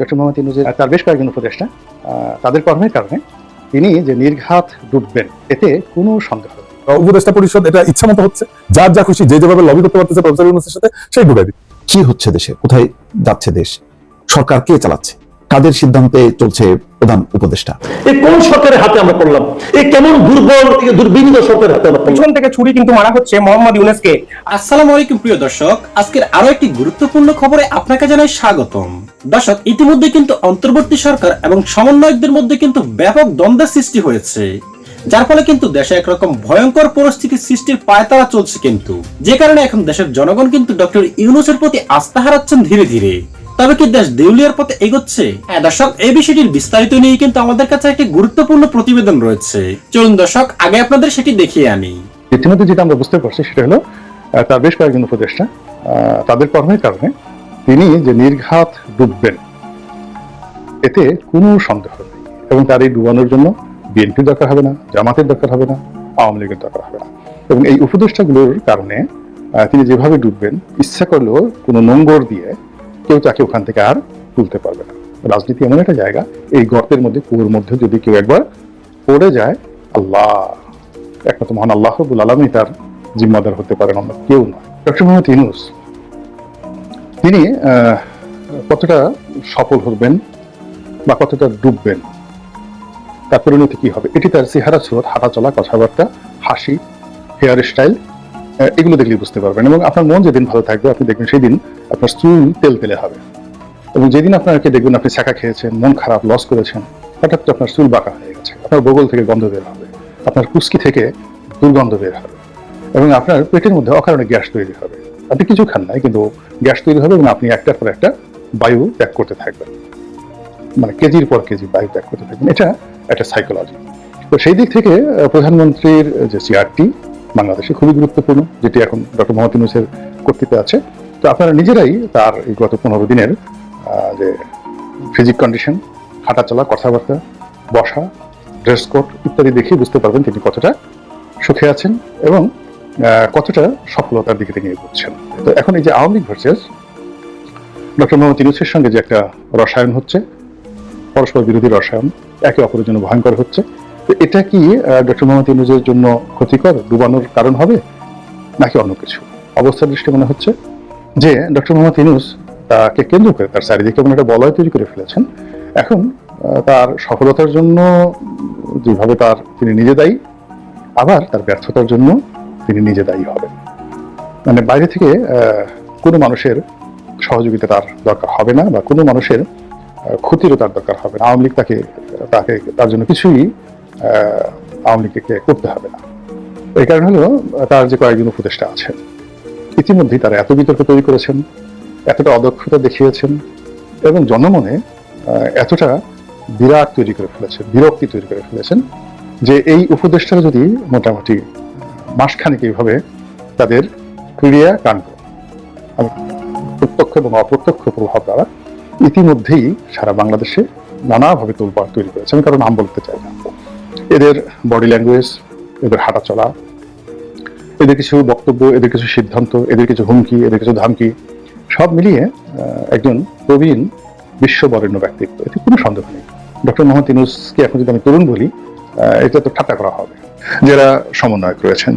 Doctor Mohammad ইনুজের তার বেশ কয়েকজন উপদেষ্টা তাদের কর্মের কারণে তিনি যে নির্ঘাত ডুববেন এতে কোনো সন্দেহ নেই। উপদেষ্টা পরিষদ এটা ইচ্ছা মতো হচ্ছে যার যা খুশি যে যেভাবে লবি করতে পারতেছে প্রফেসর ইউনুসের সাথে সেই ডুবাই কি হচ্ছে দেশে? কোথায় যাচ্ছে দেশ? সরকার কে চালাচ্ছে? কাদের সিদ্ধান্তে চলছে প্রধান উপদেষ্টা? এই কোন সরকারের হাতে আমরা পড়লাম? এই কেমন দুর্বল দুর্বিনীত সরকারের হাতে আমরা পড়লাম? পিছন থেকে ছুরি কিন্তু মারা হচ্ছে মোহাম্মদ ইউনেসকে। আসসালামু আলাইকুম প্রিয় দর্শক। আজকের আরও একটি গুরুত্বপূর্ণ খবরে আপনাকে জানাই স্বাগতম। দর্শক ইতিমধ্যে কিন্তু অন্তর্বর্তী সরকার এবং সমন্বয়কদের মধ্যে কিন্তু ব্যাপক দ্বন্দ্বের সৃষ্টি হয়েছে। যার ফলে কিন্তু দেশে একরকম ভয়ঙ্কর পরিস্থিতি সৃষ্টির পায়তারা চলছে কিন্তু। যে কারণে এখন দেশের জনগণ কিন্তু ডক্টর ইউনুসের প্রতি আস্থা হারাচ্ছেন ধীরে ধীরে। তবে কি দেশ দেউলিয়ার পথে এগোচ্ছে? হ্যাঁ দর্শক, এই বিষয়টির বিস্তারিত নিয়ে কিন্তু আমাদের কাছে একটি গুরুত্বপূর্ণ প্রতিবেদন রয়েছে। চলুন দর্শক, আগে আপনাদের সেটি দেখিয়ে আনি। ইতিমধ্যে যেটা আমরা বুঝতে পারছি, সেটা হলো তার বেশ কয়েকজন উপদেষ্টা তাদের কর্মের কারণে তিনি যে নির্ঘাত ডুববেন, এতে কোনো সন্দেহ নেই এবং তার এই ডুবানোর জন্য বিএনপির দরকার হবে না, জামাতের দরকার হবে না, আওয়ামী লীগের দরকার হবে না। এবং এই উপদেষ্টাগুলোর কারণে তিনি যেভাবে ডুববেন, ইচ্ছা করলেও কোনো নোংর দিয়ে কেউ তাকে ওখান থেকে আর তুলতে পারবে না। রাজনীতি এমন একটা জায়গা, এই গর্তের মধ্যে, কুয়োর মধ্যে যদি কেউ একবার পড়ে যায়, আল্লাহ, একমাত্র মহান আল্লাহ রবুল আলমী তার জিম্মাদার হতে পারেন অন্য কেউ নয় ডক্টর মোহাম্মদ ইউনুস, তিনি কতটা সফল হবেন বা কতটা ডুববেন, তার পরিণতি কি হবে? এটি তার চেহারা স্রোত হাঁটা চলা কথাবার্তা, হাসি হেয়ার স্টাইল এগুলো দেখলে বুঝতে পারবেন। এবং আপনার মন যেদিন ভালো থাকবে, আপনি দেখবেন সেই দিন আপনার চুল তেল তেলে হবে। এবং যেদিন আপনাকে দেখবেন আপনি ছাকা খেয়েছেন, মন খারাপ লস করেছেন, হঠাৎ আপনার চুল বাঁকা হয়ে গেছে। আপনার বগল থেকে গন্ধ বের হবে। আপনার কুস্কি থেকে দুর্গন্ধ বের হবে। এবং আপনার পেটের মধ্যে অকারণে গ্যাস তৈরি হবে। আপনি কিছু খান নাই, কিন্তু গ্যাস তৈরি হবে এবং আপনি একটার পর একটা বায়ু ত্যাগ করতে থাকবেন। মানে কেজির পর কেজি বায়ু ত্যাগ করতে থাকবেন। এটা একটা সাইকোলজি তো সেই দিক থেকে প্রধানমন্ত্রীর যে চেয়ারটি বাংলাদেশে খুবই গুরুত্বপূর্ণ, যেটি এখন ডক্টর মোহাম্মদ ইউনুসের কর্তৃত্বে আছে। তো আপনারা নিজেরাই তার এই গত পনেরো দিনের যে ফিজিক কন্ডিশন হাঁটা চলা কথাবার্তা, বসা ড্রেস কোড ইত্যাদি দেখে বুঝতে পারবেন তিনি কতটা সুখে আছেন এবং কতটা সফলতার দিকে তিনি এগোচ্ছেন। তো এখন এই যে Awami League versus doctor Muhammad ইউনুসের সঙ্গে যে একটা রসায়ন হচ্ছে, পরস্পর বিরোধী রসায়ন, একে অপরের জন্য ভয়ঙ্কর হচ্ছে। এটা কি ডক্টর মোহাম্মদ ইউনুসের জন্য ক্ষতিকর, ডুবানোর কারণ হবে, নাকি অন্য কিছু? অবস্থার দৃষ্টি মনে হচ্ছে যে ডক্টর মোহাম্মদ ইউনুস তাকে কেন্দ্র করে, তার চারিদিকে এমন একটা বলয় তৈরি করে ফেলেছেন। এখন তার সফলতার জন্য, যেভাবে তার তিনি নিজে দায়ী, আবার তার ব্যর্থতার জন্য তিনি নিজে দায়ী হবেন। মানে বাইরে থেকে কোনো মানুষের সহযোগিতা তার দরকার হবে না, বা কোনো মানুষের ক্ষতিরও তার দরকার হবে না। আওয়ামী লীগ তাকে তাকে, তার জন্য কিছুই আওয়ামী লীগকে করতে হবে না। এই কারণ হলো, তার যে কয়েকজন উপদেষ্টা আছেন, ইতিমধ্যেই তারা এত বিতর্ক তৈরি করেছেন, এতটা অদক্ষতা দেখিয়েছেন এবং জনমনে এতটা বিরাট তৈরি করে ফেলেছেন, বিরক্তি তৈরি করে ফেলেছেন যে এই উপদেষ্টারা যদি মোটামুটি মাসখানেক এইভাবে তাদের ক্রিয়া কাণ্ড, প্রত্যক্ষ এবং অপ্রত্যক্ষ প্রভাব দ্বারা ইতিমধ্যেই সারা বাংলাদেশে নানাভাবে তোলপাড় তৈরি করেছে। আমি কারণ নাম বলতে চাই না। এদের বডি ল্যাঙ্গুয়েজ এদের হাঁটা চলা, এদের কিছু বক্তব্য, এদের কিছু সিদ্ধান্ত, এদের কিছু হুমকি, এদের কিছু ধামকি, সব মিলিয়ে একজন প্রবীণ বিশ্ববরেণ্য ব্যক্তিত্ব। এতে কোনো সন্দেহ নেই। ডক্টর মোহাম্মদ ইউনুসকে এখন যদি আমি তরুণ বলি এটা তো ঠাট্টা করা হবে। যারা সমন্বয়ক রয়েছেন,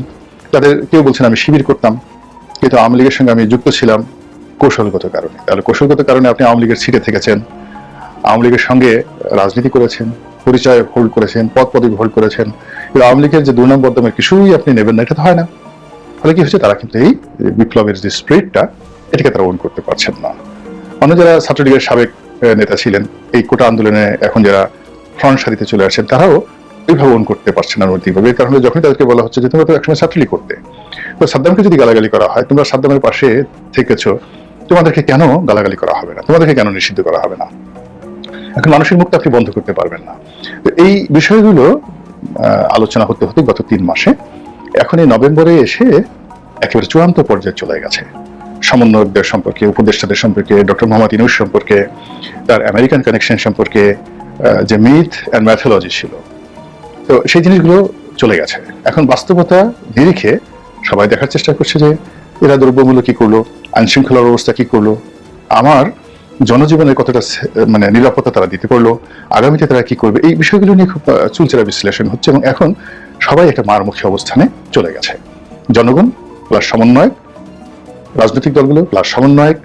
তাদের কেউ বলছেন, আমি শিবির করতাম, কিন্তু আওয়ামী লীগের সঙ্গে আমি যুক্ত ছিলাম কৌশলগত কারণে। তাহলে কৌশলগত কারণে আপনি আওয়ামী লীগের সিটে থেকেছেন, আওয়ামী লীগের সঙ্গে রাজনীতি করেছেন পরিচয় হোল্ড করেছেন পদ পদবি হোল্ড করেছেন আওয়ামী লীগের যে দুর্নাম বর্ধমের কিছুই আপনি নেবেন না, এটা তো হয় না। ফলে কি হচ্ছে তারা কিন্তু এই বিপ্লবের যে স্প্রিটটা এটাকে তারা ওন করতে পারছেন না। অন্য যারা ছাত্রলীগের সাবেক নেতা ছিলেন, এই কোটা আন্দোলনে এখন যারা ফ্রন্ট সারিতে চলে আসছেন, তারাও ওইভাবে ওন করতে পারছেন না নৈতিকভাবে কারণে যখন তাদেরকে বলা হচ্ছে যে, তোমরা তো একসময় ছাত্রলীগ করতে। তো সাদ্দামকে যদি গালাগালি করা হয়, তোমরা সাদ্দামের পাশে থেকেছো, তোমাদেরকে কেন গালাগালি করা হবে না? তোমাদেরকে কেন নিষিদ্ধ করা হবে না? এখন মানুষের মুক্ত আপনি বন্ধ করতে পারবেন না। তো এই বিষয়গুলো আলোচনা হতে হতে গত তিন মাসে, এখন এই নভেম্বরে এসে একেবারে চূড়ান্ত পর্যায়ে চলে গেছে। সমন্বয়কদের সম্পর্কে, উপদেষ্টাদের সম্পর্কে, ডক্টর মোহাম্মদ ইনুস সম্পর্কে, তার আমেরিকান কানেকশন সম্পর্কে যে মিথ অ্যান্ড ম্যাথোলজি ছিল। তো সেই জিনিসগুলো চলে গেছে। এখন বাস্তবতা নিরিখে সবাই দেখার চেষ্টা করছে যে এরা দ্রব্যমূল্য কি করল আইন শৃঙ্খলার অবস্থা কি করল। আমার জনজীবনের কতটা মানে নিরাপত্তা তারা দিতে পারল, আগামীতে তারা কি করবে, এই বিষয়গুলো নিয়ে খুব চুলচেরা বিশ্লেষণ হচ্ছে এবং এখন সবাই একটা মারমুখী অবস্থানে চলে গেছে। জনগণ, প্লাস সমন্বয় রাজনৈতিক দলগুলো, প্লাস সমন্বয়ক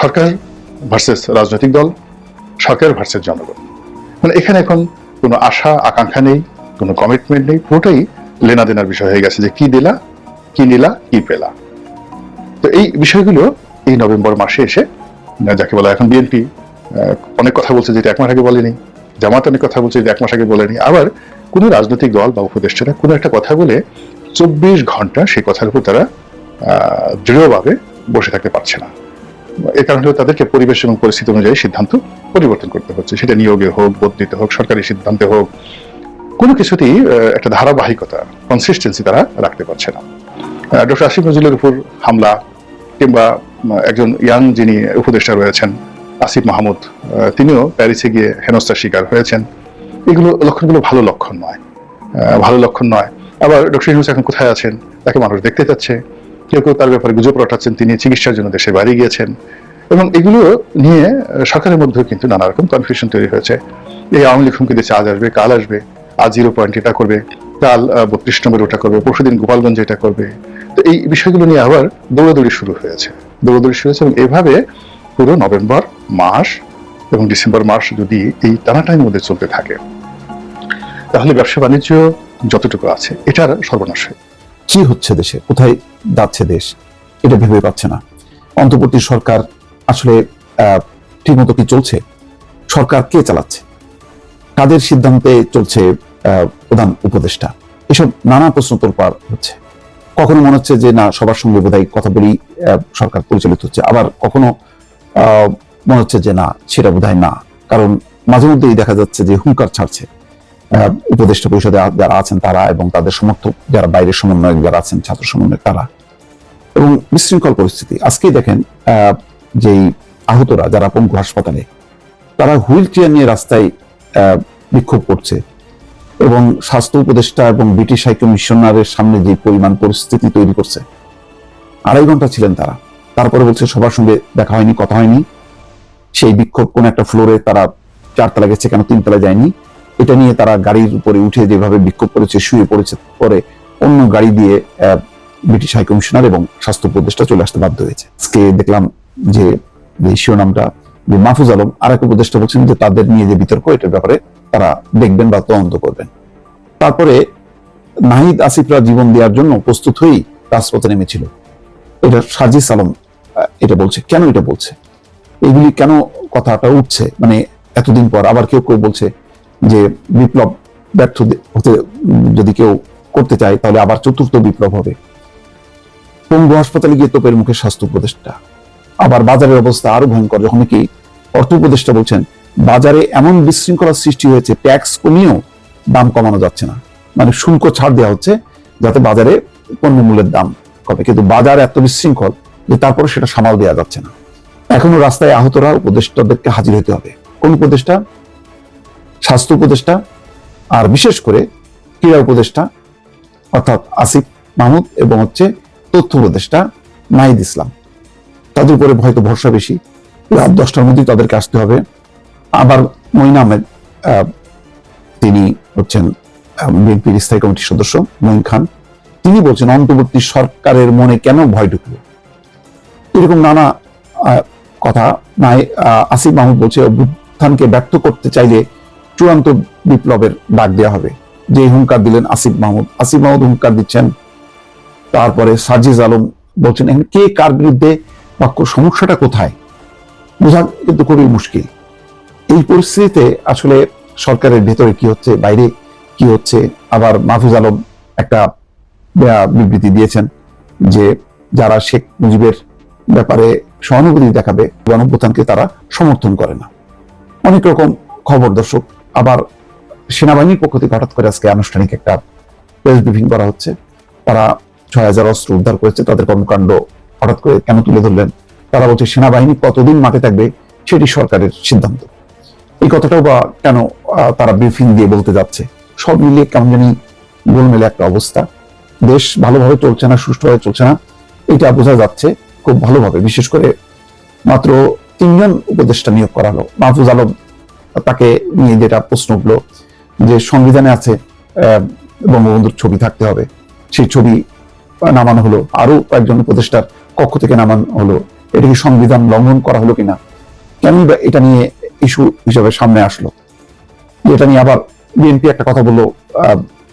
সরকার ভার্সেস রাজনৈতিক দল, সরকার ভার্সেস জনগণ। মানে এখানে এখন কোনো আশা, আকাঙ্ক্ষা নেই, কোনো কমিটমেন্ট নেই, পুরোটাই লেনা দেনার বিষয় হয়ে গেছে যে কি দিলা, কি নিলা, কি পেলা। তো এই বিষয়গুলো এই নভেম্বর মাসে এসে যাকে বলা এখন বিএনপি অনেক কথা বলছে যেটা এক মাস আগে বলেনি, জামাত অনেক কথা বলছে যেটা এক মাস আগে বলেনি। আবার কোনো রাজনৈতিক দল বা উপদেষ্টারা কোনো একটা কথা বলে চব্বিশ ঘণ্টা সেই কথার উপর তারা দৃঢ়ভাবে বসে থাকতে পারছে না। এর কারণ তাদেরকে পরিবেশ এবং পরিস্থিতি অনুযায়ী সিদ্ধান্ত পরিবর্তন করতে হচ্ছে। সেটা নিয়োগে হোক বদলিতে হোক, সরকারি সিদ্ধান্তে হোক, কোনো কিছুতেই একটা ধারাবাহিকতা কনসিস্টেন্সি তারা রাখতে পারছে না। ডক্টর আসিফ নজরুলের উপর হামলা কিংবা একজন ইয়াং যিনি উপদেষ্টা রয়েছেন, আসিফ মাহমুদ তিনিও প্যারিসে গিয়ে হেনস্থার শিকার হয়েছেন। এগুলো লক্ষণগুলো ভালো লক্ষণ নয়। ভালো লক্ষণ নয়। আবার ডক্টর ইউনুস এখন কোথায় আছেন, তাকে মানুষ দেখতে যাচ্ছে কেউ কেউ তার ব্যাপারে গুজব রটাচ্ছেন, তিনি চিকিৎসার জন্য দেশে বাইরে গিয়েছেন। এবং এগুলো নিয়ে সরকারের মধ্যেও কিন্তু নানা রকম কনফিউশন তৈরি হয়েছে। এই আওয়ামী লীগ হুমকি দিচ্ছে, আজ আসবে, কাল আসবে, আজ জিরো পয়েন্ট এটা করবে, কাল বত্রিশ নম্বর ওটা করবে, পরশুদিন গোপালগঞ্জে এটা করবে। তো এই বিষয়গুলো নিয়ে আবার দৌড়াদৌড়ি শুরু হয়েছে। দৌড়াদৌড়ি শুরু হয়েছে এবং এভাবে পুরো নভেম্বর মাস এবং ডিসেম্বর মাস যদি এই টানাটানির মধ্যে চলতে থাকে, তাহলে ব্যবসা বাণিজ্য যতটুকু আছে, এটার সর্বনাশ হয়। কি হচ্ছে দেশে? কোথায় যাচ্ছে দেশ? এটা ভেবে পাচ্ছে না। অন্তর্বর্তী সরকার আসলে ঠিকমতো কি চলছে? সরকার কে চালাচ্ছে? কাদের সিদ্ধান্তে চলছে প্রধান উপদেষ্টা? এসব নানা প্রশ্ন তোলপাড় হচ্ছে। কখনো মনে হচ্ছে যে, না, সবার সঙ্গে বোধহয় কথা বলি সরকার পরিচালিত হচ্ছে। আবার কখনো মনে হচ্ছে যে, না, সেটা বোধহয় না। কারণ মাঝে মধ্যেই দেখা যাচ্ছে যে, হুঙ্কার ছাড়ছে উপদেষ্টা পরিষদে যারা আছেন তারা এবং তাদের সমর্থক, যারা বাইরের সমন্বয়ক যারা আছেন, ছাত্র সমন্বয়ক তারা। এবং বিশৃঙ্খল পরিস্থিতি। আজকেই দেখেন যেই আহতরা যারা পঙ্গু হাসপাতালে, তারা হুইল চেয়ার নিয়ে রাস্তায় বিক্ষোভ করছে। এবং স্বাস্থ্য উপদেষ্টা এবং ব্রিটিশ হাই কমিশনারের সামনে যে পরিমাণ পরিস্থিতি তৈরি করছে, আড়াই ঘণ্টা ছিলেন তারা। তারপরে বলছে সবার সঙ্গে দেখা হয়নি, কথা হয়নি। সেই বিক্ষোভ কোন একটা ফ্লোরে তারা চারতলা গেছে কেন তিনতলা যায়নি? এটা নিয়ে তারা গাড়ির উপরে উঠে যেভাবে বিক্ষোভ করেছে, শুয়ে পড়েছে, পরে অন্য গাড়ি দিয়ে ব্রিটিশ হাই কমিশনার এবং স্বাস্থ্য উপদেষ্টা চলে আসতে বাধ্য হয়েছে। আজকে দেখলাম যে শিরোনামটা যে মাহফুজ আলম আর এক উপদেষ্টা বলছেন যে তাদের নিয়ে যে বিতর্ক, এটার ব্যাপারে তারা দেখবেন বা তদন্ত করবেন। তারপরে নাহিদ আসিফরা জীবন দেওয়ার জন্য প্রস্তুত হয়েই রাজপথে নেমেছিল। এটা সাজিস আলম এটা বলছে। কেন এটা বলছে? এগুলি কেন কথাটা উঠছে? মানে এতদিন পর আবার কেউ কেউ বলছে যে বিপ্লব ব্যর্থ হতে যদি কেউ করতে চায়, তাহলে আবার চতুর্থ বিপ্লব হবে। পঙ্গু হাসপাতালে গিয়ে তোপের মুখে স্বাস্থ্য উপদেষ্টা। আবার বাজারের অবস্থা আরও ভয়ঙ্কর। যখন কি অর্থ উপদেষ্টা বলছেন, বাজারে এমন বিশৃঙ্খলা সৃষ্টি হয়েছে ট্যাক্স কমিয়েও দাম কমানো যাচ্ছে না। মানে শুল্ক ছাড় দেওয়া হচ্ছে যাতে বাজারে পণ্যমূল্যের দাম কমে। কিন্তু বাজার এত বিশৃঙ্খল যে তারপরে সেটা সামাল দেওয়া যাচ্ছে না। এখনও রাস্তায় আহতরা উপদেষ্টাদেরকে হাজির হতে হবে। কোন উপদেষ্টা? স্বাস্থ্য উপদেষ্টা আর বিশেষ করে ক্রীড়া উপদেষ্টা অর্থাৎ আসিফ মাহমুদ এবং হচ্ছে তথ্য উপদেষ্টা নাহিদ ইসলাম। তাদের উপরে হয়তো ভরসা বেশি। রাত দশটার মধ্যেই তাদেরকে আসতে হবে। আবার মঈন আহমেদ তিনি হচ্ছেন বিএনপির স্থায়ী কমিটির সদস্য, মঈন খান। তিনি বলছেন, অন্তর্বর্তী সরকারের মনে কেন ভয় ঢুকলো? এরকম নানা কথা। নাই আসিফ মাহমুদ বলছে, অভ্যুত্থানকে ব্যক্ত করতে চাইলে চূড়ান্ত বিপ্লবের ডাক দেওয়া হবে। যে হুঙ্কার দিলেন আসিফ মাহমুদ। আসিফ মাহমুদ হুঙ্কার দিচ্ছেন। তারপরে সাজিজ আলম বলছেন, এখন কে কার বিরুদ্ধে বা কো- সমস্যাটা কোথায়? বোঝা কিন্তু খুবই মুশকিল। এই পরিস্থিতিতে আসলে সরকারের ভেতরে কি হচ্ছে, বাইরে কি হচ্ছে, আবার মাহফুজ আলম একটা বিবৃতি দিয়েছেন যে যারা শেখ মুজিবের ব্যাপারে সহানুভূতি দেখাবে গণপ্রধানকে তারা সমর্থন করে না। অনেক রকম খবর দর্শক, আবার সেনাবাহিনীর পক্ষ থেকে হঠাৎ করে আজকে আনুষ্ঠানিক একটা প্রেস ব্রিফিং করা হচ্ছে। তারা ছয় হাজার অস্ত্র উদ্ধার করেছে, তাদের কর্মকাণ্ড হঠাৎ করে কেন তুলে ধরলেন? তারা বলছে, সেনাবাহিনী কতদিন মাঠে থাকবে? সেটি সরকারের সিদ্ধান্ত। এই কথাটাও বা কেন তারা ব্রিফিং দিয়ে বলতে যাচ্ছে? সব মিলিয়ে কেমন জানি গোলমেলে একটা অবস্থা। দেশ ভালোভাবে চলছে না, সুষ্ঠুভাবে চলছে না, এটা বোঝা যাচ্ছে খুব ভালোভাবে। বিশেষ করে মাত্র তিনজন উপদেষ্টা নিয়োগ করা হলো। মাহফুজ আলম তাকে নিয়ে যেটা প্রশ্ন উঠল যে সংবিধানে আছে বঙ্গবন্ধুর ছবি থাকতে হবে। সেই ছবি নামানো হলো। আরও কয়েকজন উপদেষ্টার কক্ষ থেকে নামানো হলো। এটা কি সংবিধান লঙ্ঘন করা হলো কিনা? কেনই বা এটা নিয়ে ইস্যু হিসেবে সামনে আসলো? এটা নিয়ে আবার বিএনপি একটা কথা বলল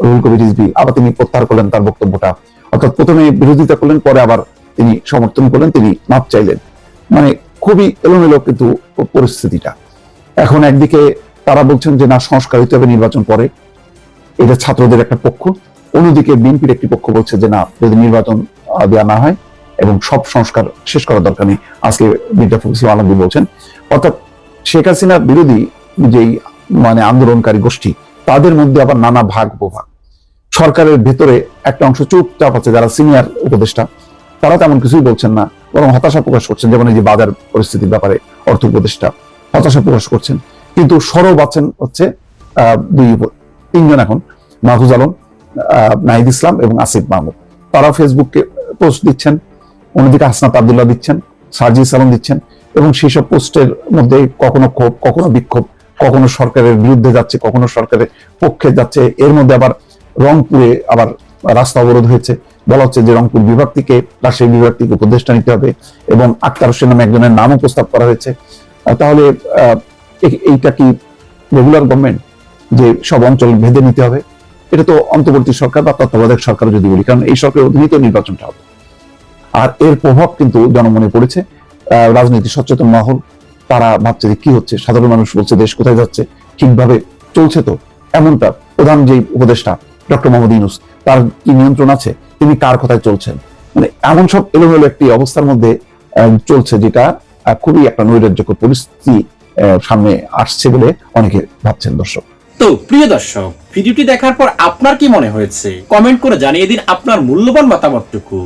রুহুল কবির রিজভী। আবার তিনি প্রত্যাহার করলেন তার বক্তব্যটা। অর্থাৎ প্রথমে বিরোধিতা করলেন, পরে আবার তিনি সমর্থন করলেন, তিনি মাপ চাইলেন। মানে খুবই এলোমেলো কিন্তু পরিস্থিতিটা। এখন একদিকে তারা বলছেন যে, না, সংস্কার হইতে হবে নির্বাচন পরে। এটা ছাত্রদের একটা পক্ষ। অন্যদিকে বিএনপির একটি পক্ষ বলছে যে, না, যদি নির্বাচন দেওয়া না হয় এবং সব সংস্কার শেষ করার দরকার নেই। আজকে মির্জা ফখরুল ইসলাম আলমগীর বলছেন। অর্থাৎ শেখ হাসিনার বিরোধী যেই মানে আন্দোলনকারী গোষ্ঠী, তাদের মধ্যে আবার নানা ভাগ উপভাগ। সরকারের ভেতরে একটা অংশ চুপচাপ আছে, যারা সিনিয়র উপদেষ্টা, তারা তেমন কিছুই বলছেন না, বরং হতাশা প্রকাশ করছেন। যেমন এই যে বাজার পরিস্থিতির ব্যাপারে অর্থ উপদেষ্টা হতাশা প্রকাশ করছেন। কিন্তু সরব আছেন হচ্ছে দুই তিনজন এখন, মাহফুজ আলম নাহিদ ইসলাম এবং আসিফ মাহমুদ। তারা ফেসবুকে পোস্ট দিচ্ছেন অন্যদিকে হাসনাত আবদুল্লাহ দিচ্ছেন সার্জিস আলম দিচ্ছেন এবং সেই সব পোস্টের মধ্যে কখনো ক্ষোভ, কখনো বিক্ষোভ, কখনো সরকারের বিরুদ্ধে যাচ্ছে, কখনো সরকারের পক্ষে যাচ্ছে। এর মধ্যে আবার রংপুরে আবার রাস্তা অবরোধ হয়েছে। বলা হচ্ছে যে রংপুর বিভাগ থেকে, রাজশাহী বিভাগ থেকে উপদেষ্টা নিতে হবে এবং আক্তার হোসেন নামে একজনের নামও প্রস্তাব করা হয়েছে। তাহলে এইটা কি রেগুলার গভর্নমেন্ট যে সব অঞ্চল ভেদে নিতে হবে? এটা তো অন্তর্বর্তী সরকার বা তত্ত্বাবধায়ক সরকার যদি বলি, কারণ এই সরকারের অধীনেই তো নির্বাচনটা হবে। আর এর প্রভাব কিন্তু জনমনে পড়েছে। রাজনীতি সচেতন মহল তারা ভাবছে যে কি হচ্ছে? সাধারণ মানুষ বলছে, দেশ কোথায় যাচ্ছে? ঠিকভাবে চলছে তো? এমনটা প্রধান যে উপদেষ্টা, ডক্টর মোহাম্মদ ইউনুস, তার কি নিয়ন্ত্রণ আছে? তিনি কার কথায় চলছেন? মানে এমন সব এলোমেলো একটি অবস্থার মধ্যে চলছে যেটা খুবই একটা নৈরাজ্যকর পরিস্থিতি সামনে আসছে বলে অনেকে ভাবছেন, দর্শক। তো প্রিয় দর্শক, ভিডিওটি দেখার পর আপনার কি মনে হয়েছে? কমেন্ট করে জানিয়ে দিন আপনার মূল্যবান মতামতটুকু।